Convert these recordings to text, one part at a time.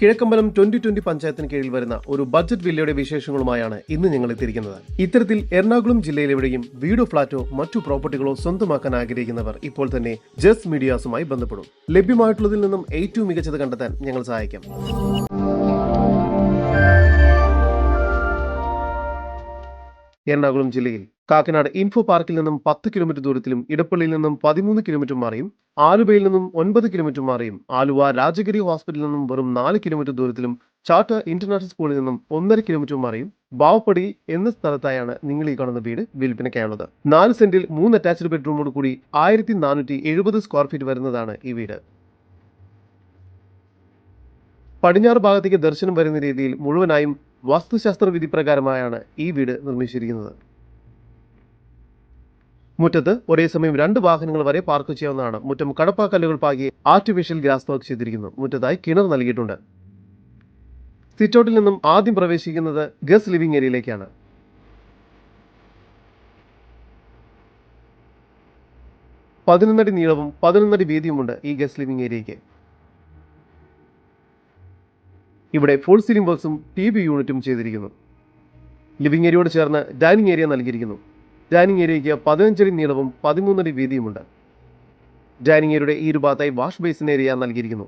Kizhakkambalam twenty twenty പഞ്ചായത്തിന് കീഴിൽ വരുന്ന ഒരു ബഡ്ജറ്റ് വില്ലയുടെ വിശേഷങ്ങളുമായാണ് ഇന്ന് ഞങ്ങൾ എത്തിയിരിക്കുന്നത്. ഇത്തരത്തിൽ എറണാകുളം ജില്ലയിലെവിടെയും വീടോ ഫ്ളാറ്റോ മറ്റു പ്രോപ്പർട്ടികളോ സ്വന്തമാക്കാൻ ആഗ്രഹിക്കുന്നവർ ഇപ്പോൾ തന്നെ ജസ്റ്റ് മീഡിയാസുമായി ബന്ധപ്പെടും. ലഭ്യമായിട്ടുള്ളതിൽ നിന്നും ഏറ്റവും മികച്ചത് കണ്ടെത്താൻ ഞങ്ങൾ സഹായിക്കാം. എറണാകുളം ജില്ലയിൽ. കാക്കനാട് ഇൻഫോ പാർക്കിൽ നിന്നും പത്ത് കിലോമീറ്റർ ദൂരത്തിലും ഇടപ്പള്ളിയിൽ നിന്നും പതിമൂന്ന് കിലോമീറ്റർ മാറിയും ആലുവയിൽ നിന്നും ഒൻപത് കിലോമീറ്റർ മാറിയും. ആലുവ രാജഗിരി ഹോസ്പിറ്റലിൽ നിന്നും വെറും നാല് കിലോമീറ്റർ ദൂരത്തിലും ചാട്ട ഇന്റർനാഷണൽ സ്കൂളിൽ നിന്നും ഒന്നര കിലോമീറ്റർ മാറിയും. ബാവപ്പടി എന്ന സ്ഥലത്തായാണ് നിങ്ങൾ ഈ കാണുന്ന വീട് വിൽപ്പനയ്ക്കായുള്ളത്. നാല് സെന്റിൽ മൂന്ന് അറ്റാച്ച്ഡ് ബെഡ്റൂമോട് കൂടി ആയിരത്തി നാനൂറ്റി എഴുപത് സ്ക്വയർ ഫീറ്റ് വരുന്നതാണ് ഈ വീട്. പടിഞ്ഞാറ് ഭാഗത്തേക്ക് ദർശനം വരുന്ന രീതിയിൽ മുഴുവനായും വാസ്തുശാസ്ത്ര വിധി പ്രകാരമായാണ് ഈ വീട് നിർമ്മിച്ചിരിക്കുന്നത്. മുറ്റത്ത് ഒരേ സമയം രണ്ട് വാഹനങ്ങൾ വരെ പാർക്ക് ചെയ്യാവുന്നതാണ്. മുറ്റം കടപ്പാക്കല്ലുകൾ പാകി ആർട്ടിഫിഷ്യൽ ഗ്രാസ് വർക്ക് ചെയ്തിരിക്കുന്നു. മുറ്റത്തായി കിണർ നൽകിയിട്ടുണ്ട്. സിറ്റൗട്ടിൽ നിന്നും ആദ്യം പ്രവേശിക്കുന്നത് ഗസ് ലിവിംഗ് ഏരിയയിലേക്കാണ് പതിനൊന്നടി നീളവും പതിനൊന്നടി വീതിയുമുണ്ട് ഈ ഗസ്റ്റ് ലിവിംഗ് ഏരിയയ്ക്ക് ഇവിടെ ഫുൾ സീലിംഗ് ബോക്സും ടി വി യൂണിറ്റും ചെയ്തിരിക്കുന്നു. ലിവിംഗ് ഏരിയയോട് ചേർന്ന് ഡൈനിങ് ഏരിയ നൽകിയിരിക്കുന്നു. ഡൈനിങ് ഏരിയയ്ക്ക് പതിനഞ്ചടി നീളവും പതിമൂന്നടി വീതിയുമുണ്ട് ഡൈനിങ് ഏരിയയുടെ ഈ ഒരു ഭാഗത്തായി വാഷ് ബേസിൻ ഏരിയ നൽകിയിരിക്കുന്നു.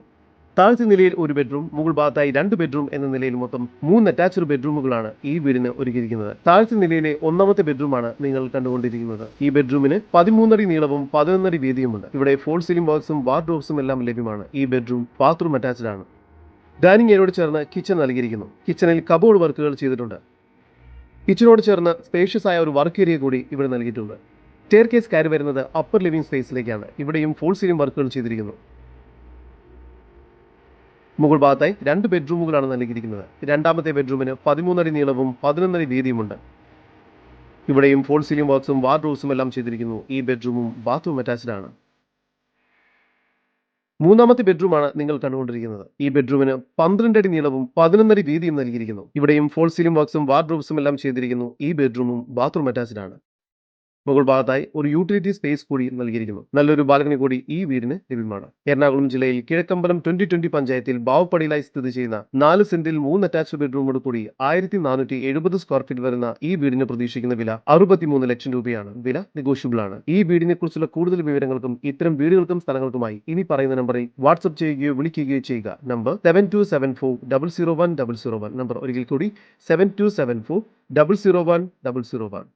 താഴത്തെ നിലയിൽ ഒരു ബെഡ്റൂം മുകൾ ഭാഗത്തായി രണ്ട് ബെഡ്റൂം എന്ന നിലയിൽ മൊത്തം മൂന്ന് അറ്റാച്ച്ഡ് ബെഡ്റൂമുകളാണ് ഈ വീടിന് ഒരുക്കിയിരിക്കുന്നത്. താഴത്തെ നിലയിലെ ഒന്നാമത്തെ ബെഡ്റൂമാണ് നിങ്ങൾ കണ്ടുകൊണ്ടിരിക്കുന്നത്. ഈ ബെഡ്റൂമിന് പതിമൂന്നടി നീളവും പതിനൊന്നടി വീതിയുമുണ്ട് ഇവിടെ ഫോൾ സീലിംഗ് ബോക്സും വാർഡ്രോബ്സും എല്ലാം ലഭ്യമാണ്. ഈ ബെഡ്റൂം ബാത്റൂം അറ്റാച്ച്ഡ് ആണ്. ഡൈനിങ് ഏരിയയോട് ചേർന്ന് കിച്ചൺ നൽകിയിരിക്കുന്നു. കിച്ചണിൽ കബോർഡ് വർക്കുകൾ ചെയ്തിട്ടുണ്ട്. കിച്ചണോട് ചേർന്ന് സ്പേഷ്യസ് ആയ ഒരു വർക്ക് ഏരിയ കൂടി ഇവിടെ നൽകിയിട്ടുണ്ട്. സ്റ്റെയർ കേസ് കയറി വരുന്നത് അപ്പർ ലിവിംഗ് സ്പേസിലേക്കാണ് ഇവിടെയും ഫോൾ സീലിംഗ് വർക്കുകൾ ചെയ്തിരിക്കുന്നു. മുകൾ ഭാഗത്തായി രണ്ട് ബെഡ്റൂമുകളാണ് നൽകിയിരിക്കുന്നത്. രണ്ടാമത്തെ ബെഡ്റൂമിന് പതിമൂന്നടി നീളവും പതിനൊന്നടി വീതിയുമുണ്ട്. ഇവിടെയും ഫോൾ സീലിംഗ് ബോക്സും വാർഡ്രോബ്സും എല്ലാം ചെയ്തിരിക്കുന്നു. ഈ ബെഡ്റൂമും ബാത്റൂം അറ്റാച്ച്ഡ് ആണ്. മൂന്നാമത്തെ ബെഡ്റൂമാണ് നിങ്ങൾ കണ്ടുകൊണ്ടിരിക്കുന്നത്. ഈ ബെഡ്റൂമിന് പന്ത്രണ്ട് അടി നീളവും പതിനൊന്നടി വീതിയും നൽകിയിരിക്കുന്നു. ഇവിടെയും ഫോൾ സീലിംഗ് വർക്ക്സും വാർഡ്രോബ്സും എല്ലാം ചെയ്തിരിക്കുന്നു. ഈ ബെഡ്റൂമും ബാത്റൂം അറ്റാച്ച്ഡ് ആണ്. മുകൾ ഭാഗത്തായി ഒരു യൂട്ടിലിറ്റി സ്പേസ് കൂടി നൽകിയിരിക്കുന്നു. നല്ലൊരു ബാൽക്കണി കൂടി ഈ വീടിന് ലഭ്യമാണ്. എറണാകുളം ജില്ലയിൽ കിഴക്കമ്പലം ട്വന്റി ട്വന്റി പഞ്ചായത്തിൽ ബാവപ്പടിയിലായി സ്ഥിതി ചെയ്യുന്ന നാല് സെന്റിൽ മൂന്ന് അറ്റാച്ച്ഡ് ബെഡ്റൂമോട് കൂടി ആയിരത്തി നാനൂറ്റി എഴുപത് സ്ക്വയർ ഫീറ്റ് വരുന്ന ഈ വീടിന് പ്രതീക്ഷിക്കുന്ന വില അറുപത്തിമൂന്ന് ലക്ഷം രൂപയാണ്. വില നെഗോഷ്യബിൾ ആണ്. ഈ വീടിനെ കുറിച്ചുള്ള കൂടുതൽ വിവരങ്ങൾക്കും ഇത്തരം വീടുകൾക്കും സ്ഥലങ്ങൾക്കുമായി ഇനി പറയുന്ന നമ്പറിൽ വാട്സ്ആപ്പ് ചെയ്യുകയോ വിളിക്കുകയോ ചെയ്യുക. Number seven two seven four double zero one double zero one number ഒരിക്കൽ കൂടി seven two seven four double zero one double zero one